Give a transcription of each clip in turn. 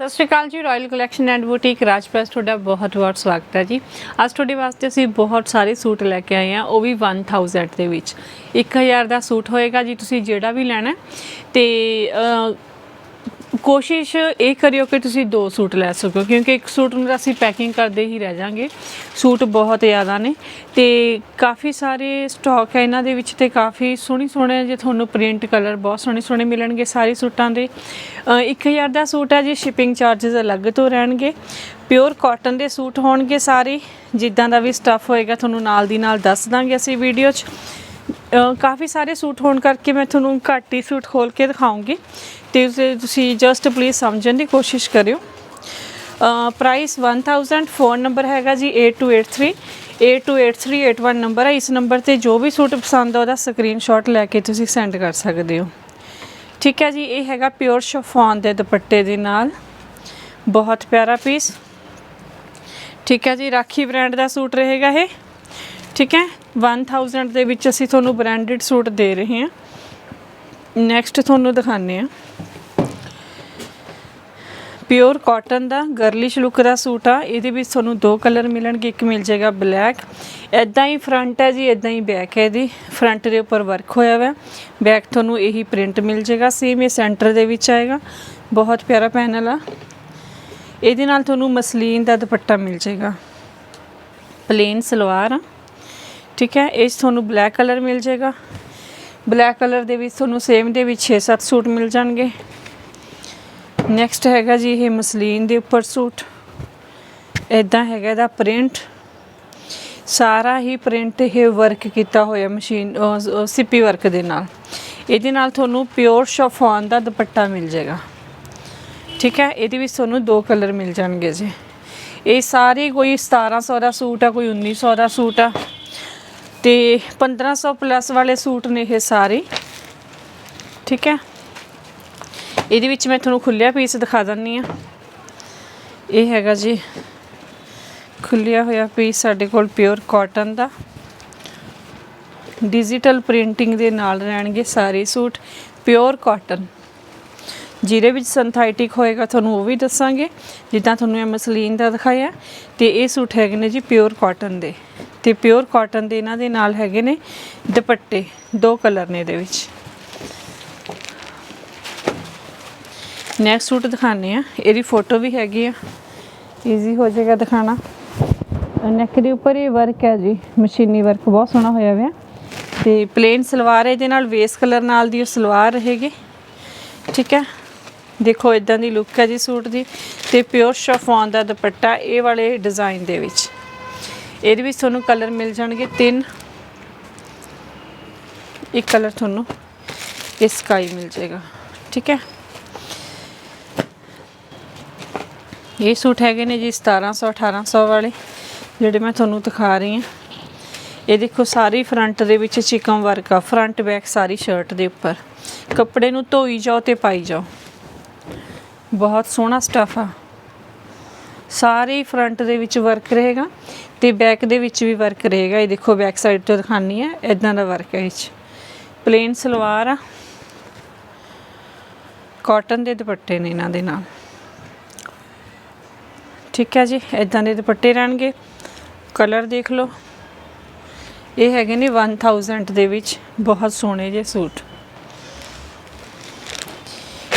ਸਤਿ ਸ਼੍ਰੀ ਅਕਾਲ ਜੀ ਰਾਇਲ ਕਲੈਕਸ਼ਨ ਐਂਡ ਬੁਟੀਕ ਰਾਜਪ੍ਰੈਸ ਤੁਹਾਡਾ ਬਹੁਤ ਬਹੁਤ ਸਵਾਗਤ ਹੈ ਜੀ ਅੱਜ ਤੁਹਾਡੇ ਵਾਸਤੇ ਅਸੀਂ ਬਹੁਤ ਸਾਰੇ ਸੂਟ ਲੈ ਕੇ ਆਏ ਹਾਂ, ਉਹ ਵੀ 1000 ਦੇ ਵਿੱਚ 1000 ਦਾ ਸੂਟ ਹੋਏਗਾ ਜੀ, ਤੁਸੀਂ ਜਿਹੜਾ ਵੀ ਲੈਣਾ ਹੈ। ਤੇ ਕੋਸ਼ਿਸ਼ ਇਹ ਕਰਿਓ ਕਿ ਤੁਸੀਂ ਦੋ ਸੂਟ ਲੈ ਸਕੋ ਕਿਉਂਕਿ ਇੱਕ ਸੂਟ ਨੂੰ ਤਾਂ ਅਸੀਂ ਪੈਕਿੰਗ ਕਰਦੇ ਹੀ ਰਹਿ ਜਾਾਂਗੇ। ਸੂਟ ਬਹੁਤ ਜ਼ਿਆਦਾ ਨੇ ਤੇ ਕਾਫੀ ਸਾਰੇ ਸਟਾਕ ਹੈ ਇਹਨਾਂ ਦੇ ਵਿੱਚ ਤੇ ਕਾਫੀ ਸੋਹਣੀ ਸੋਹਣੇ ਜੇ ਤੁਹਾਨੂੰ ਪ੍ਰਿੰਟ ਕਲਰ ਬਹੁਤ ਸੋਹਣੇ ਸੋਹਣੇ ਮਿਲਣਗੇ ਸਾਰੇ ਸੂਟਾਂ ਦੇ। ਅ, 1000 ਦਾ ਸੂਟ ਹੈ ਜੀ ਸ਼ਿਪਿੰਗ ਚਾਰजेस ਅਲੱਗ ਤੋਂ ਰਹਿਣਗੇ। ਪਿਓਰ ਕਾਟਨ ਦੇ ਸੂਟ ਹੋਣਗੇ ਸਾਰੇ ਜਿੱਦਾਂ ਦਾ ਵੀ ਸਟੱਫ ਹੋਏਗਾ ਤੁਹਾਨੂੰ ਨਾਲ ਦੀ ਨਾਲ ਦੱਸ ਦਾਂਗੇ ਅਸੀਂ ਵੀਡੀਓ 'ਚ। ਕਾਫੀ ਸਾਰੇ ਸੂਟ ਹੋਣ ਕਰਕੇ ਮੈਂ ਤੁਹਾਨੂੰ ਘੱਟ ਹੀ ਸੂਟ ਖੋਲ ਕੇ ਦਿਖਾਉਂਗੀ। ਤੇ ਉਸੇ ਤੁਸੀਂ ਜਸਟ ਪਲੀਜ਼ ਸਮਝਣ ਦੀ ਕੋਸ਼ਿਸ਼ ਕਰਿਓ। ਪ੍ਰਾਈਸ 1000 ਫੋਨ ਨੰਬਰ ਹੈਗਾ ਜੀ 8283 828381 ਨੰਬਰ ਹੈ ਇਸ ਨੰਬਰ ਤੇ ਜੋ ਵੀ ਸੂਟ ਪਸੰਦ ਆ, ਉਹਦਾ ਸਕਰੀਨਸ਼ਾਟ ਲੈ ਕੇ ਤੁਸੀਂ ਸੈਂਡ ਕਰ ਸਕਦੇ ਹੋ। ਠੀਕ ਹੈ ਜੀ, ਇਹ ਹੈਗਾ ਪਿਓਰ ਸ਼ਫਾਨ ਦੇ ਦੁਪੱਟੇ ਦੇ ਨਾਲ। ਬਹੁਤ ਪਿਆਰਾ ਪੀਸ ਠੀਕ ਹੈ ਜੀ, ਰਾਖੀ ਬ੍ਰਾਂਡ ਦਾ ਸੂਟ ਰਹੇਗਾ ਇਹ। ਠੀਕ ਹੈ? 1000 ਦੇ ਵਿੱਚ ਅਸੀਂ ਤੁਹਾਨੂੰ ਬ੍ਰਾਂਡਡ ਸੂਟ ਦੇ ਰਹੇ ਹਾਂ। ਨੈਕਸਟ ਤੁਹਾਨੂੰ ਦਿਖਾਉਂਦੇ ਹਾਂ। ਪਿਓਰ ਕਾਟਨ ਦਾ ਗਰਲਿਸ਼ ਲੁੱਕ ਦਾ ਸੂਟ ਆ। ਇਹਦੇ ਵਿੱਚ ਤੁਹਾਨੂੰ ਦੋ ਕਲਰ ਮਿਲਣਗੇ। ਇੱਕ ਮਿਲ ਜਾਏਗਾ ਬਲੈਕ ਐਦਾਂ ਹੀ ਫਰੰਟ ਹੈ ਜੀ ਐਦਾਂ ਹੀ ਬੈਕ ਹੈ ਇਹਦੀ। ਫਰੰਟ ਦੇ ਉੱਪਰ ਵਰਕ ਹੋਇਆ ਹੋਇਆ ਬੈਕ ਤੁਹਾਨੂੰ ਇਹੀ ਪ੍ਰਿੰਟ ਮਿਲ ਜਾਏਗਾ। ਸੇਮ ਇਹ ਸੈਂਟਰ ਦੇ ਵਿੱਚ ਆਏਗਾ। ਬਹੁਤ ਪਿਆਰਾ ਪੈਨਲ ਆ। ਇਹਦੇ ਨਾਲ ਤੁਹਾਨੂੰ ਮਸਲੀਨ ਦਾ ਦੁਪੱਟਾ ਮਿਲ ਜਾਏਗਾ। ਪਲੇਨ ਸਲਵਾਰ ਆ। ਠੀਕ ਹੈ ਇਹ 'ਚ ਤੁਹਾਨੂੰ ਬਲੈਕ ਕਲਰ ਮਿਲ ਜਾਏਗਾ। ਬਲੈਕ ਕਲਰ ਦੇ ਵਿੱਚ ਤੁਹਾਨੂੰ ਸੇਮ ਦੇ ਵਿੱਚ 6-7 ਸੂਟ ਮਿਲ ਜਾਣਗੇ। ਨੈਕਸਟ ਹੈਗਾ ਜੀ ਇਹ ਮਸਲੀਨ ਦੇ ਉੱਪਰ ਸੂਟ। ਇਦਾਂ ਹੈਗਾ ਇਹਦਾ ਪ੍ਰਿੰਟ ਸਾਰਾ ਹੀ ਪ੍ਰਿੰਟ ਇਹ ਵਰਕ ਕੀਤਾ ਹੋਇਆ ਮਸ਼ੀਨ ਅਹ, ਸਿੱਪੀ ਵਰਕ ਦੇ ਨਾਲ। ਇਹਦੇ ਨਾਲ ਤੁਹਾਨੂੰ ਪਿਓਰ ਸ਼ਫਾਨ ਦਾ ਦੁਪੱਟਾ ਮਿਲ ਜਾਏਗਾ। ਠੀਕ ਹੈ ਇਹਦੇ ਵਿੱਚ ਤੁਹਾਨੂੰ ਦੋ ਕਲਰ ਮਿਲ ਜਾਣਗੇ ਜੀ। ਇਹ ਸਾਰੇ ਕੋਈ 1700 ਦਾ ਸੂਟ ਆ ਕੋਈ 1900 ਦਾ ਸੂਟ ਆ। ਤੇ 1500 ਪਲੱਸ ਵਾਲੇ ਸੂਟ ਨੇ ਇਹ ਸਾਰੇ। ਠੀਕ ਹੈ? ਇਹਦੇ ਵਿੱਚ ਮੈਂ ਤੁਹਾਨੂੰ ਖੁੱਲਿਆ ਪੀਸ ਦਿਖਾ ਦਿੰਨੀ ਆ ਇਹ ਹੈਗਾ ਜੀ ਖੁੱਲਿਆ ਹੋਇਆ ਪੀਸ ਸਾਡੇ ਕੋਲ ਪਿਓਰ ਕਾਟਨ ਦਾ। ਡਿਜੀਟਲ ਪ੍ਰਿੰਟਿੰਗ ਦੇ ਨਾਲ ਰਹਿਣਗੇ ਸਾਰੇ ਸੂਟ ਪਿਓਰ ਕਾਟਨ ਜਿਹਦੇ ਵਿੱਚ ਸਿੰਥੈਟਿਕ ਹੋਏਗਾ, ਤੁਹਾਨੂੰ ਉਹ ਵੀ ਦੱਸਾਂਗੇ। ਜਿੱਦਾਂ ਤੁਹਾਨੂੰ ਇਹ ਮਸਲੀਨ ਦਾ ਦਿਖਾਇਆ, ਤੇ ਇਹ ਸੂਟ ਹੈਗੇ ਨੇ ਜੀ ਪਿਓਰ ਕਾਟਨ ਦੇ। ਤੇ ਪਿਓਰ ਕਾਟਨ ਦੇ ਇਹਨਾਂ ਦੇ ਨਾਲ ਹੈਗੇ ਨੇ ਦੁਪੱਟੇ, ਦੋ ਕਲਰ ਨੇ ਇਹਦੇ ਵਿੱਚ। ਨੈਕਸਟ ਸੂਟ ਦਿਖਾਣੇ ਆ ਇਹਦੀ ਫੋਟੋ ਵੀ ਹੈਗੀ ਆ। ਈਜ਼ੀ ਹੋ ਜਾਏਗਾ ਦਿਖਾਣਾ ਨੈਕ ਦੇ ਉੱਪਰ ਇਹ ਵਰਕ ਹੈ ਜੀ। ਮਸ਼ੀਨੀ ਵਰਕ ਬਹੁਤ ਸੋਹਣਾ ਹੋਇਆ ਹੋਇਆ। ਤੇ ਪਲੇਨ ਸਲਵਾਰ ਹੈ, ਇਹਦੇ ਨਾਲ ਵੇਸ ਕਲਰ ਨਾਲ ਦੀ ਉਹ ਸਲਵਾਰ ਰਹੇਗੀ ਠੀਕ ਹੈ? ਦੇਖੋ ਇਦਾਂ ਦੀ ਲੁੱਕ ਹੈ ਜੀ ਸੂਟ ਦੀ। ਤੇ ਪਿਓਰ ਸ਼ਫਾਨ ਦਾ ਦੁਪੱਟਾ, ਇਹ ਵਾਲੇ ਡਿਜ਼ਾਈਨ ਦੇ ਵਿੱਚ। ਇਹਦੇ ਵਿੱਚ ਤੁਹਾਨੂੰ ਕਲਰ ਮਿਲ ਜਾਣਗੇ ਤਿੰਨ। ਇੱਕ ਕਲਰ ਤੁਹਾਨੂੰ ਇਹ ਸਕਾਈ ਮਿਲ ਜਾਏਗਾ, ਠੀਕ ਹੈ? ਇਹ ਸੂਟ ਹੈਗੇ ਨੇ ਜੀ 1700 1800 ਵਾਲੇ, ਜਿਹੜੇ ਮੈਂ ਤੁਹਾਨੂੰ ਦਿਖਾ ਰਹੀ ਹਾਂ। ਇਹ ਦੇਖੋ ਸਾਰੀ ਫਰੰਟ ਦੇ ਵਿੱਚ ਚਿਕਨ ਵਰਕ ਆ ਫਰੰਟ ਬੈਕ ਸਾਰੀ ਸ਼ਰਟ ਦੇ ਉੱਪਰ। ਕੱਪੜੇ ਨੂੰ ਧੋਈ ਜਾਓ ਤੇ ਪਾਈ ਜਾਓ। ਬਹੁਤ ਸੋਹਣਾ ਸਟਫ ਆ। ਸਾਰੇ ਫਰੰਟ ਦੇ ਵਿੱਚ ਵਰਕ ਰਹੇਗਾ ਤੇ ਬੈਕ ਦੇ ਵਿੱਚ ਵੀ ਵਰਕ ਰਹੇਗਾ। ਇਹ ਦੇਖੋ ਬੈਕ ਸਾਈਡ ਤੋਂ ਦਿਖਾਨੀ ਹੈ ਇਦਾਂ ਦਾ ਵਰਕ ਹੈ ਇਹ 'ਚ। ਪਲੇਨ ਸਲਵਾਰ ਆ। ਕਾਟਨ ਦੇ ਦੁਪੱਟੇ ਨੇ ਇਹਨਾਂ ਦੇ ਨਾਲ। ਠੀਕ ਹੈ ਜੀ ਇਦਾਂ ਦੇ ਦੁਪੱਟੇ ਰਹਿਣਗੇ। ਕਲਰ ਦੇਖ ਲਓ। ਇਹ ਹੈਗੇ ਨੇ 1000 ਦੇ ਵਿੱਚ। ਬਹੁਤ ਸੋਹਣੇ ਜੇ ਸੂਟ।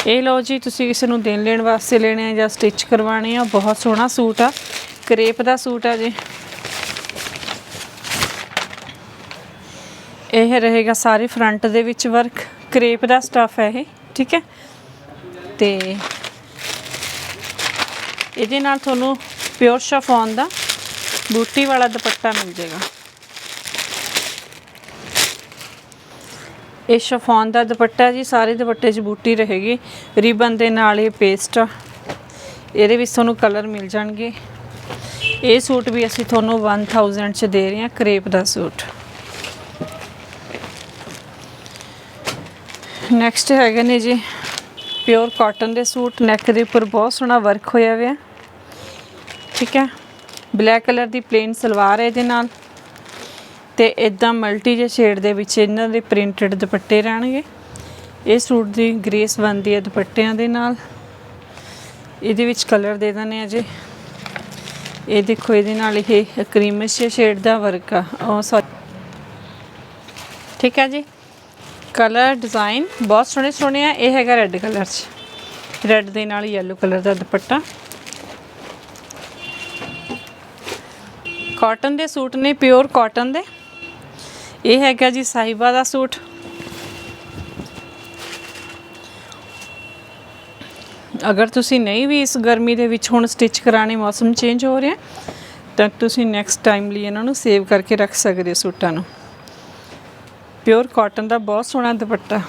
ਇਹ ਲਓ ਜੀ, ਤੁਸੀਂ ਕਿਸੇ ਨੂੰ ਦੇਣ ਲੈਣ ਵਾਸਤੇ ਲੈਣੇ ਆ ਜਾਂ ਸਟਿਚ ਕਰਵਾਣੇ ਆ, ਬਹੁਤ ਸੋਹਣਾ ਸੂਟ ਆ, ਕਰੇਪ ਦਾ ਸੂਟ ਆ ਜੀ। ਇਹ ਰਹੇਗਾ ਸਾਰੇ ਫਰੰਟ ਦੇ ਵਿੱਚ ਵਰਕ ਕਰੇਪ ਦਾ ਸਟਫ ਹੈ ਇਹ, ਠੀਕ ਹੈ? ਤੇ ਇਹਦੇ ਨਾਲ ਤੁਹਾਨੂੰ ਪਿਓਰ ਸ਼ਫਾਨ ਦਾ ਬੂਟੀ ਵਾਲਾ ਦੁਪੱਟਾ ਮਿਲ ਜਾਏਗਾ। ਇਹ ਸ਼ਫਾਨ ਦਾ ਦੁਪੱਟਾ ਜੀ, ਸਾਰੇ ਦੁਪੱਟੇ 'ਚ ਬੂਟੀ ਰਹੇਗੀ। ਰਿਬਨ ਦੇ ਨਾਲ ਇਹ ਪੇਸਟ ਆ। ਇਹਦੇ ਵਿੱਚ ਤੁਹਾਨੂੰ ਕਲਰ ਮਿਲ ਜਾਣਗੇ। ਇਹ ਸੂਟ ਵੀ ਅਸੀਂ ਤੁਹਾਨੂੰ 1000 ਚ ਦੇ ਰਹੇ ਹਾਂ, ਕਰੇਪ ਦਾ ਸੂਟ। ਨੈਕਸਟ ਹੈਗੇ ਨੇ ਜੀ ਪਿਓਰ ਕਾਟਨ ਦੇ ਸੂਟ। ਨੈਕ ਦੇ ਉੱਪਰ ਬਹੁਤ ਸੋਹਣਾ ਵਰਕ ਹੋਇਆ ਹੋਇਆ ਠੀਕ ਹੈ। ਬਲੈਕ ਕਲਰ ਦੀ ਪਲੇਨ ਸਲਵਾਰ ਹੈ ਇਹਦੇ ਨਾਲ। ਤੇ ਇਦਾਂ ਮਲਟੀ ਜੇ ਸ਼ੇਡ ਦੇ ਵਿੱਚ ਇਹਨਾਂ ਦੇ ਪ੍ਰਿੰਟਡ ਦੁਪੱਟੇ ਰਹਿਣਗੇ। ਇਹ ਸੂਟ ਦੀ ਗ੍ਰੇਸ ਬਣਦੀ ਹੈ ਦੁਪੱਟਿਆਂ ਦੇ ਨਾਲ। ਇਹਦੇ ਵਿੱਚ ਕਲਰ ਦੇ ਦਿੰਦੇ ਆ ਜੀ। ਇਹ ਦੇਖੋ, ਇਹਦੇ ਨਾਲ ਇਹ ਕਰੀਮਿਸ਼ ਸ਼ੇਡ ਦਾ ਵਰਕ ਆ। ਉਹ ਸੌਰੀ ਠੀਕ ਹੈ ਜੀ। ਕਲਰ, ਡਿਜ਼ਾਈਨ ਬਹੁਤ ਸੋਹਣੇ ਸੋਹਣੇ ਆ। ਇਹ ਹੈਗਾ ਰੈੱਡ ਕਲਰ 'ਚ। ਰੈੱਡ ਦੇ ਨਾਲ ਯੈਲੋ ਕਲਰ ਦਾ ਦੁਪੱਟਾ। ਕਾਟਨ ਦੇ ਸੂਟ ਨੇ ਪਿਓਰ ਕਾਟਨ ਦੇ। ਇਹ ਹੈਗਾ ਜੀ ਸਾਹਿਬਾ ਦਾ ਸੂਟ। ਅਗਰ ਤੁਸੀਂ ਨਹੀਂ ਵੀ ਇਸ ਗਰਮੀ ਦੇ ਵਿੱਚ ਹੁਣ ਸਟਿਚ ਕਰਾਣੇ ਮੌਸਮ ਚੇਂਜ ਹੋ ਰਿਹਾ, ਤਾਂ ਤੁਸੀਂ ਨੈਕਸਟ ਟਾਈਮ ਲਈ ਇਹਨਾਂ ਨੂੰ ਸੇਵ ਕਰਕੇ ਰੱਖ ਸਕਦੇ ਹੋ ਸੂਟਾਂ ਨੂੰ। ਪਿਓਰ ਕਾਟਨ ਦਾ ਬਹੁਤ ਸੋਹਣਾ ਦੁਪੱਟਾ।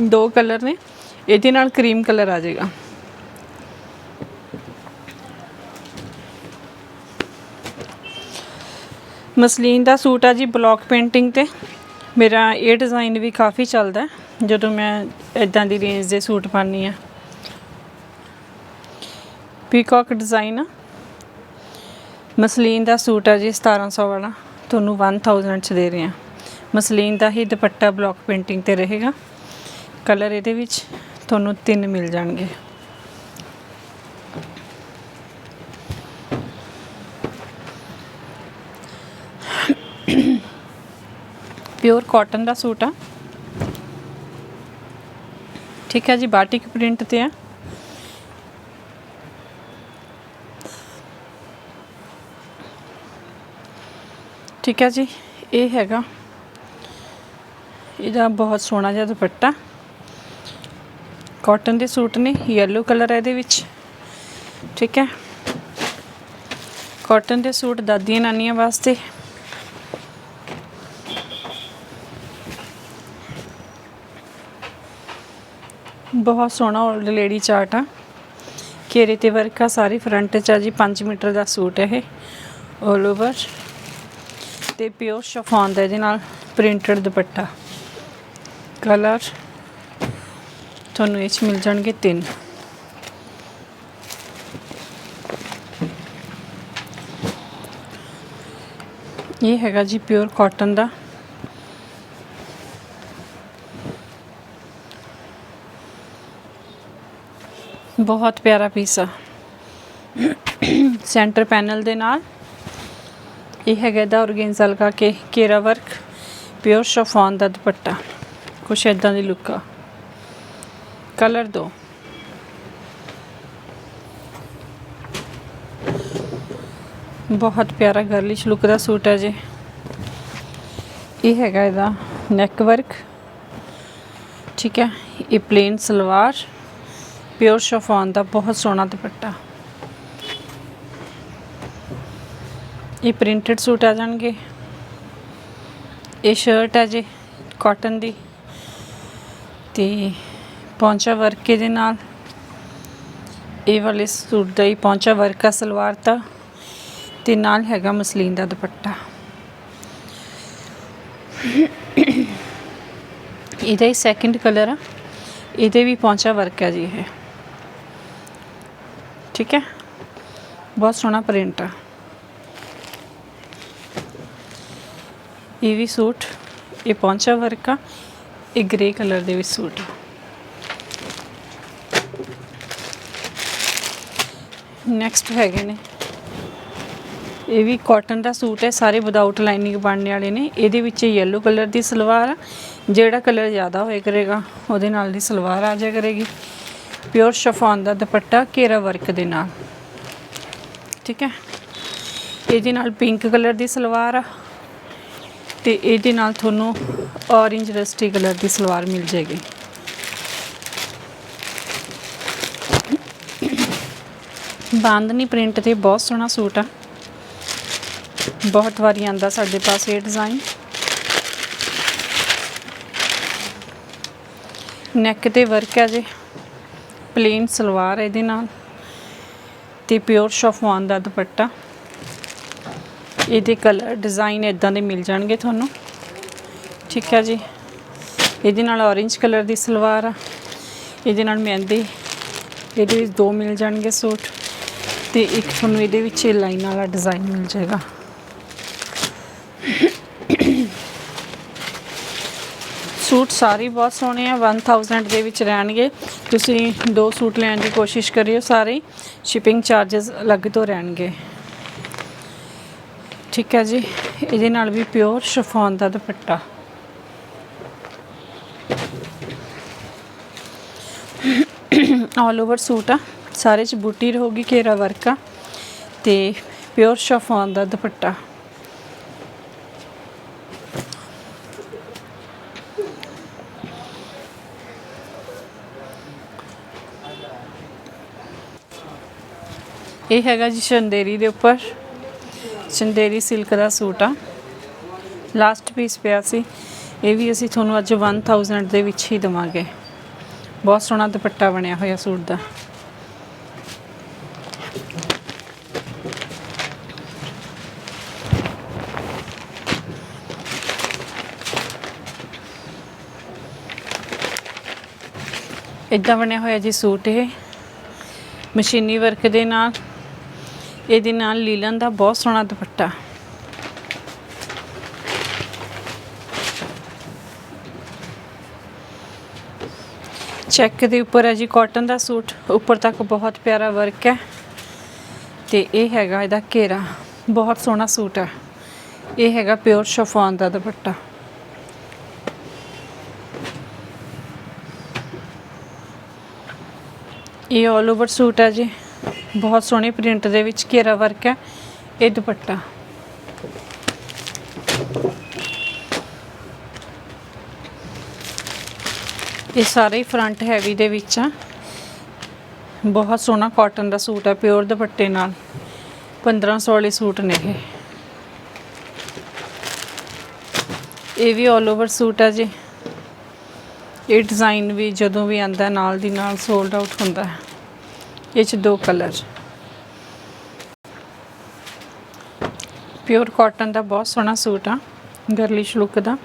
ਦੋ ਕਲਰ ਨੇ, ਇਹਦੇ ਨਾਲ ਕਰੀਮ ਕਲਰ ਆ ਜਾਏਗਾ। ਮਸਲੀਨ ਦਾ ਸੂਟ ਆ ਜੀ ਬਲੌਕ ਪੇਂਟਿੰਗ ਤੇ। ਮੇਰਾ ਇਹ ਡਿਜ਼ਾਈਨ ਵੀ ਕਾਫੀ ਚੱਲਦਾ ਜਦੋਂ ਮੈਂ ਇਦਾਂ ਦੀ ਰੇਂਜ ਦੇ ਸੂਟ ਪਾਉਂਦੀ ਆ ਪੀਕਾਕ ਡਿਜ਼ਾਈਨ ਆ। ਮਸਲੀਨ ਦਾ ਸੂਟ ਆ ਜੀ 1700 ਵਾਲਾ, ਤੁਹਾਨੂੰ 1000 ਚ ਦੇ ਰਹੇ। ਆ ਮਸਲੀਨ ਦਾ ਹੀ ਦੁਪੱਟਾ ਬਲੌਕ ਪੇਂਟਿੰਗ ਤੇ ਰਹੇਗਾ। ਕਲਰ ਇਹਦੇ ਵਿੱਚ ਤੁਹਾਨੂੰ ਤਿੰਨ ਮਿਲ ਜਾਣਗੇ। ਪਿਓਰ ਕਾਟਨ ਦਾ ਸੂਟ ਆ। ਠੀਕ ਹੈ ਜੀ ਬਾਟਿਕ ਪ੍ਰਿੰਟ ਤੇ ਆ। ਠੀਕ ਹੈ ਜੀ, ਇਹ ਹੈਗਾ। ਇਹਦਾ ਬਹੁਤ ਸੋਹਣਾ ਜਿਹਾ ਦੁਪੱਟਾ। ਕਾਟਨ ਦੇ ਸੂਟ ਨੇ ਯੈਲੋ ਕਲਰ ਹੈ ਇਹਦੇ ਵਿੱਚ। ਠੀਕ ਹੈ। ਕਾਟਨ ਦੇ ਸੂਟ ਦਾਦੀਆਂ ਨਾਨੀਆਂ ਵਾਸਤੇ। ਬਹੁਤ ਸੋਹਣਾ 올ਡ ਲੇਡੀ ਚਾਰਟ ਆ। ਘੇਰੇ ਤੇ ਵਰਕ ਆ ਸਾਰੇ ਫਰੰਟ ਚ ਆ ਜੀ 5 ਮੀਟਰ ਦਾ ਸੂਟ ਹੈ ਇਹ 올 ਓਵਰ ਤੇ ਪਿਓਰ ਸ਼ਫਾਨ ਦਾ ਇਹਦੇ ਨਾਲ ਪ੍ਰਿੰਟਡ ਦੁਪੱਟਾ। ਕਲਰ ਤੁਹਾਨੂੰ ਇਹ 'ਚ ਮਿਲ ਜਾਣਗੇ ਤਿੰਨ। ਇਹ ਹੈਗਾ ਜੀ ਪਿਓਰ ਕਾਟਨ ਦਾ। ਬਹੁਤ ਪਿਆਰਾ ਪੀਸ ਆ। ਸੈਂਟਰ ਪੈਨਲ ਦੇ ਨਾਲ। ਇਹ ਹੈਗਾ ਦਾ ਔਰਗੈਂਜ਼ਾ ਲਗਾ ਕੇ ਕੇਰਾ ਵਰਕ ਪਿਓਰ ਸ਼ਫਾਨ ਦਾ ਦੁਪੱਟਾ। ਕੁਛ ਇਦਾਂ ਦੀ ਲੁੱਕ ਆ। ਕਲਰ ਦੋ। ਬਹੁਤ ਪਿਆਰਾ ਗਰਲਿਸ਼ ਲੁੱਕ ਦਾ ਸੂਟ ਹੈ ਜੀ। ਇਹ ਹੈਗਾ ਇਹਦਾ ਨੈਕ ਵਰਕ ਠੀਕ ਹੈ, ਇਹ ਪਲੇਨ ਸਲਵਾਰ। ਪਿਓਰ ਸ਼ਫਾਨ ਦਾ ਬਹੁਤ ਸੋਹਣਾ ਦੁਪੱਟਾ। ਇਹ ਪ੍ਰਿੰਟਡ ਸੂਟ ਆ ਜਾਣਗੇ। ਇਹ ਸ਼ਰਟ ਹੈ ਜੀ ਕਾਟਨ ਦੀ। ਤੇ ਪੌਂਚਾ ਵਰਕ ਦੇ ਨਾਲ। ਇਹ ਵਾਲੇ ਸੂਟ ਦਾ ਹੀ ਪੌਂਚਾ ਵਰਕ ਆ, ਸਲਵਾਰ ਦਾ। ਤੇ ਨਾਲ ਹੈਗਾ ਮਸਲੀਨ ਦਾ ਦੁਪੱਟਾ। ਇਹਦਾ ਹੀ ਸੈਕਿੰਡ ਕਲਰ ਆ। ਇਹਦੇ ਵੀ ਪੌਂਚਾ ਵਰਕ ਹੈ ਜੀ ਇਹ। ਠੀਕ ਹੈ। ਬਹੁਤ ਸੋਹਣਾ ਪ੍ਰਿੰਟ ਆ। ਇਹ ਵੀ ਸੂਟ, ਇਹ ਪੌਂਚਾ ਵਰਕ ਆ, ਇਹ ਗ੍ਰੇ ਕਲਰ ਦੇ ਵਿੱਚ ਸੂਟ ਨੈਕਸਟ ਹੈਗੇ ਨੇ। ਇਹ ਵੀ ਕਾਟਨ ਦਾ ਸੂਟ ਹੈ, ਸਾਰੇ ਵਿਦਆਊਟ ਲਾਈਨਿੰਗ ਬਣਨੇ ਵਾਲੇ ਨੇ। ਇਹਦੇ ਵਿੱਚ ਯੈਲੋ ਕਲਰ ਦੀ ਸਲਵਾਰ ਆ। ਜਿਹੜਾ ਕਲਰ ਜ਼ਿਆਦਾ ਹੋਏ ਕਰੇਗਾ, ਉਹਦੇ ਨਾਲ ਦੀ ਸਲਵਾਰ ਆ ਜਾ ਕਰੇਗੀ। ਪਿਓਰ ਸ਼ਫਾਨ ਦਾ ਦੁਪੱਟਾ ਘੇਰਾ ਵਰਕ ਦੇ ਨਾਲ। ਠੀਕ ਹੈ? ਇਹਦੇ ਨਾਲ ਪਿੰਕ ਕਲਰ ਦੀ ਸਲਵਾਰ ਆ ਤੇ ਇਹਦੇ ਨਾਲ ਤੁਹਾਨੂੰ ਔਰੇਂਜ ਰਸਟੀ ਕਲਰ ਦੀ ਸਲਵਾਰ ਮਿਲ ਜਾਏਗੀ। ਬਾਂਦਨੀ ਪ੍ਰਿੰਟ ਤੇ ਬਹੁਤ ਸੋਹਣਾ ਸੂਟ ਆ। ਬਹੁਤ ਵਾਰੀ ਆਂਦਾ ਸਾਡੇ ਪਾਸ ਇਹ ਡਿਜ਼ਾਈਨ ਨੈਕ ਤੇ ਵਰਕ ਹੈ ਜੀ। ਪਲੇਨ ਸਲਵਾਰ ਇਹਦੇ ਨਾਲ ਤੇ ਪਿਓਰ ਸ਼ਫਵਾਨ ਦਾ ਦੁਪੱਟਾ। ਇਹਦੇ ਕਲਰ ਡਿਜ਼ਾਈਨ ਇਦਾਂ ਦੇ ਮਿਲ ਜਾਣਗੇ ਤੁਹਾਨੂੰ। ਠੀਕ ਹੈ ਜੀ। ਇਹਦੇ ਨਾਲ orange ਕਲਰ ਦੀ ਸਲਵਾਰ ਆ। ਇਹਦੇ ਨਾਲ ਮਹਿੰਦੀ। ਇਹਦੇ ਵਿੱਚ ਦੋ ਮਿਲ ਜਾਣਗੇ ਸੂਟ। ਤੇ ਇੱਕ ਤੁਹਾਨੂੰ ਇਹਦੇ ਵਿੱਚ ਲਾਈਨ ਵਾਲਾ ਡਿਜ਼ਾਈਨ ਮਿਲ ਜਾਏਗਾ। ਸੂਟ ਸਾਰੇ ਬਹੁਤ ਸੋਹਣੇ ਆ 1000 ਦੇ ਵਿੱਚ ਰਹਿਣਗੇ। ਤੁਸੀਂ ਦੋ ਸੂਟ ਲੈਣ ਦੀ ਕੋਸ਼ਿਸ਼ ਕਰਿਓ ਸਾਰੇ ਸ਼ਿਪਿੰਗ ਚਾਰजेस ਅਲੱਗ ਤੋਂ ਰਹਿਣਗੇ। ਠੀਕ ਹੈ ਜੀ, ਇਹਦੇ ਨਾਲ ਵੀ ਪਿਓਰ ਸ਼ਫੋਨ ਦਾ ਦੁਪੱਟਾ। ਆਲ ਓਵਰ ਸੂਟ ਆ, ਸਾਰੇ ਚ ਬੂਟੀ ਰਹੂਗੀ, ਘੇਰਾ ਵਰਕ ਆ, ਤੇ ਪਿਓਰ ਸ਼ਫੋਨ ਦਾ ਦੁਪੱਟਾ। ਇਹ ਹੈਗਾ ਜੀ ਚੰਦੇਰੀ ਦੇ ਉੱਪਰ। ਚੰਦੇਰੀ ਸਿਲਕ ਦਾ ਸੂਟ ਆ। ਲਾਸਟ ਪੀਸ ਪਿਆ ਸੀ। ਇਹ ਵੀ ਅਸੀਂ ਤੁਹਾਨੂੰ ਅੱਜ 1000 ਦੇ ਵਿੱਚ ਹੀ ਦਵਾਂਗੇ। ਬਹੁਤ ਸੋਹਣਾ ਦੁਪੱਟਾ ਬਣਿਆ ਹੋਇਆ ਸੂਟ ਦਾ। ਇਦਾਂ ਬਣਿਆ ਹੋਇਆ ਜੀ ਸੂਟ ਇਹ। ਮਸ਼ੀਨੀ ਵਰਕ ਦੇ ਨਾਲ। ਇਹਦੇ ਨਾਲ ਲੀਲਨ ਦਾ ਬਹੁਤ ਸੋਹਣਾ ਦੁਪੱਟਾ। ਚੈੱਕ ਦੇ ਉੱਪਰ ਹੈ ਜੀ ਕਾਟਨ ਦਾ ਸੂਟ। ਉੱਪਰ ਤੱਕ ਬਹੁਤ ਪਿਆਰਾ ਵਰਕ ਹੈ। ਤੇ ਇਹ ਹੈਗਾ ਇਹਦਾ ਘੇਰਾ। ਬਹੁਤ ਸੋਹਣਾ ਸੂਟ ਹੈ। ਇਹ ਹੈਗਾ ਪਿਓਰ ਸ਼ਫਾਨ ਦਾ ਦੁਪੱਟਾ। ਇਹ ਆਲ ਓਵਰ ਸੂਟ ਹੈ ਜੀ। ਬਹੁਤ ਸੋਹਣੇ ਪ੍ਰਿੰਟ ਦੇ ਵਿੱਚ ਘੇਰਾ ਵਰਕ ਹੈ। ਇਹ ਦੁਪੱਟਾ। ਇਹ ਸਾਰੇ ਫਰੰਟ ਹੈਵੀ ਦੇ ਵਿੱਚ ਆ। ਬਹੁਤ ਸੋਹਣਾ ਕਾਟਨ ਦਾ ਸੂਟ ਹੈ ਪਿਓਰ ਦੁਪੱਟੇ ਨਾਲ। 1500 ਵਾਲੇ ਸੂਟ ਨੇ ਇਹ। ਇਹ ਵੀ ਆਲ ਓਵਰ ਸੂਟ ਹੈ ਜੀ। ਇਹ ਡਿਜ਼ਾਈਨ ਵੀ ਜਦੋਂ ਵੀ ਆਂਦਾ ਨਾਲ ਦੀ ਨਾਲ ਸੋਲਡ ਆਊਟ ਹੁੰਦਾ ਹੈ। ਇਹ ਚ ਦੋ ਕਲਰ ਪਿਓਰ ਕਾਟਨ ਦਾ ਬਹੁਤ ਸੋਹਣਾ ਸੂਟ ਆ ਗਰਲਿਸ਼ ਲੁੱਕ ਦਾ।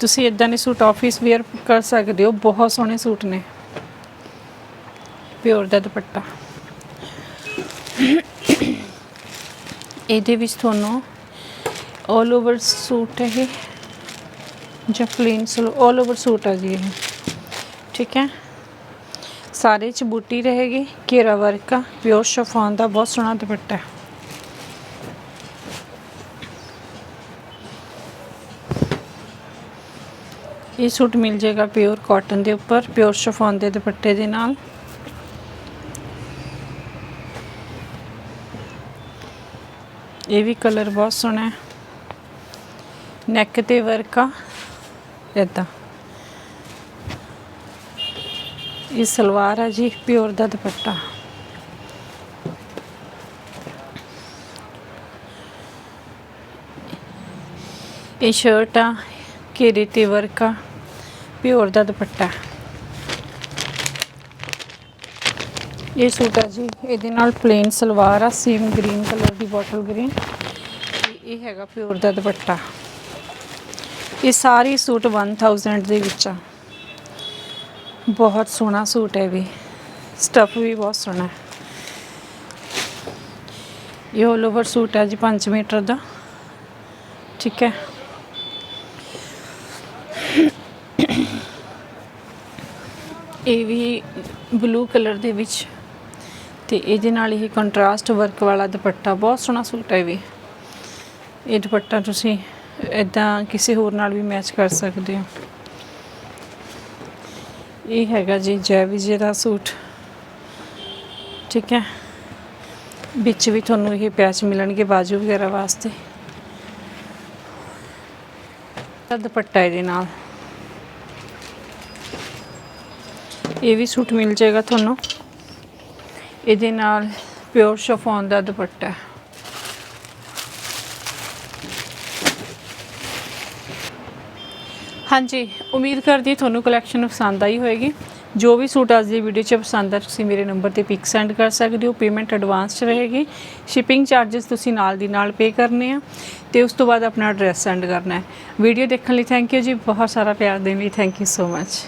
ਤੁਸੀਂ ਇਦਾਂ ਦੇ ਸੂਟ ਆਫਿਸ ਵੇਅਰ ਕਰ ਸਕਦੇ ਹੋ, ਬਹੁਤ ਸੋਹਣੇ ਸੂਟ ਨੇ। ਪਿਓਰ ਦਾ ਦੁਪੱਟਾ। ਇਹਦੇ ਵਿੱਚ ਤੁਹਾਨੂੰ 올 ਓਵਰ ਸੂਟ ਹੈ ਜਾਂ ਪਲੇਨ ਸਲੋ 올 ਓਵਰ ਸੂਟ ਆ ਜੀ ਇਹ। ਠੀਕ ਹੈ? ਸਾਰੇ ਚ ਬੂਟੀ ਰਹੇਗੀ। ਘੇਰਾ ਵਰਕ ਆ ਪਿਓਰ ਸ਼ਫਾਨ ਦਾ ਬਹੁਤ ਸੋਹਣਾ ਦੁਪੱਟਾ ਹੈ। ਇਹ ਸੂਟ ਮਿਲ ਜਾਏਗਾ ਪਿਓਰ ਕਾਟਨ ਦੇ ਉੱਪਰ, ਪਿਓਰ ਸ਼ਫਾਨ ਦੇ ਦੁਪੱਟੇ ਦੇ ਨਾਲ। ਇਹ ਵੀ ਕਲਰ ਬਹੁਤ ਸੋਹਣਾ ਹੈ। ਨੈਕ ਤੇ ਵਰਕ ਆ ਇਦਾਂ ਇਹ ਸਲਵਾਰ ਆ ਜੀ ਪਿਓਰ ਦਾ ਦੁਪੱਟਾ। ਇਹ ਸ਼ਰਟ ਆ, ਘੇਰੇ ਤੇ ਵਰਕ ਆ ਪਿਓਰ ਦਾ ਦੁਪੱਟਾ। ਇਹ ਸੂਟ ਆ ਜੀ, ਇਹਦੇ ਨਾਲ ਪਲੇਨ ਸਲਵਾਰ ਆ ਸੇਮ ਗ੍ਰੀਨ ਕਲਰ ਦੀ ਬੋਟਲ ਗ੍ਰੀਨ ਇਹ ਹੈਗਾ ਪਿਓਰ ਦਾ ਦੁਪੱਟਾ। ਇਹ ਸਾਰੇ ਸੂਟ 1000 ਦੇ ਵਿੱਚ ਆ। ਬਹੁਤ ਸੋਹਣਾ ਸੂਟ ਹੈ ਵੀ। ਸਟਫ ਵੀ ਬਹੁਤ ਸੋਹਣਾ ਹੈ। ਇਹ 올 ਓਵਰ ਸੂਟ ਹੈ ਜੀ 5 ਮੀਟਰ ਦਾ। ਠੀਕ ਹੈ। ਇਹ ਵੀ ਬਲੂ ਕਲਰ ਦੇ ਵਿੱਚ। ਤੇ ਇਹਦੇ ਨਾਲ ਹੀ ਕੰਟਰਾਸਟ ਵਰਕ ਵਾਲਾ ਦੁਪੱਟਾ ਬਹੁਤ ਸੋਹਣਾ ਸੂਟ ਹੈ ਵੀ। ਇਹ ਦੁਪੱਟਾ ਤੁਸੀਂ ਇਦਾਂ ਕਿਸੇ ਹੋਰ ਨਾਲ ਵੀ ਮੈਚ ਕਰ ਸਕਦੇ ਹੋ। ਇਹ ਹੈਗਾ ਜੀ ਜੈ ਵਿਜੇ ਦਾ ਸੂਟ। ਠੀਕ ਹੈ। ਵਿੱਚ ਵੀ ਤੁਹਾਨੂੰ ਇਹ ਪੈਚ ਮਿਲਣਗੇ ਬਾਜੂ ਵਗੈਰਾ ਵਾਸਤੇ। ਦੁਪੱਟਾ ਇਹਦੇ ਨਾਲ। ਇਹ ਵੀ ਸੂਟ ਮਿਲ ਜਾਏਗਾ ਤੁਹਾਨੂੰ। ਇਹਦੇ ਨਾਲ ਪਿਓਰ ਸ਼ਫੋਨ ਦਾ ਦੁਪੱਟਾ। ਹਾਂਜੀ, ਉਮੀਦ ਕਰਦੀ ਤੁਹਾਨੂੰ ਕਲੈਕਸ਼ਨ ਪਸੰਦ ਆਈ ਹੋਵੇਗੀ ਜੋ ਵੀ ਸੂਟ ਅੱਜ ਦੀ ਵੀਡੀਓ 'ਚ ਪਸੰਦ ਆ, ਤੁਸੀਂ ਮੇਰੇ ਨੰਬਰ ਤੇ ਪਿਕ ਸੈਂਡ ਕਰ ਸਕਦੇ ਹੋ ਪੇਮੈਂਟ ਐਡਵਾਂਸ 'ਚ ਰਹੇਗੀ। ਸ਼ਿਪਿੰਗ ਚਾਰजेस ਤੁਸੀਂ ਨਾਲ ਦੀ ਨਾਲ ਪੇ ਕਰਨੇ ਆ ਤੇ ਉਸ ਤੋਂ ਬਾਅਦ ਆਪਣਾ ਐਡਰੈਸ ਸੈਂਡ ਕਰਨਾ ਹੈ। ਵੀਡੀਓ ਦੇਖਣ ਲਈ ਥੈਂਕ ਯੂ ਜੀ, ਬਹੁਤ ਸਾਰਾ ਪਿਆਰ ਦੇਣ ਲਈ ਥੈਂਕ ਯੂ ਸੋ ਮੱਚ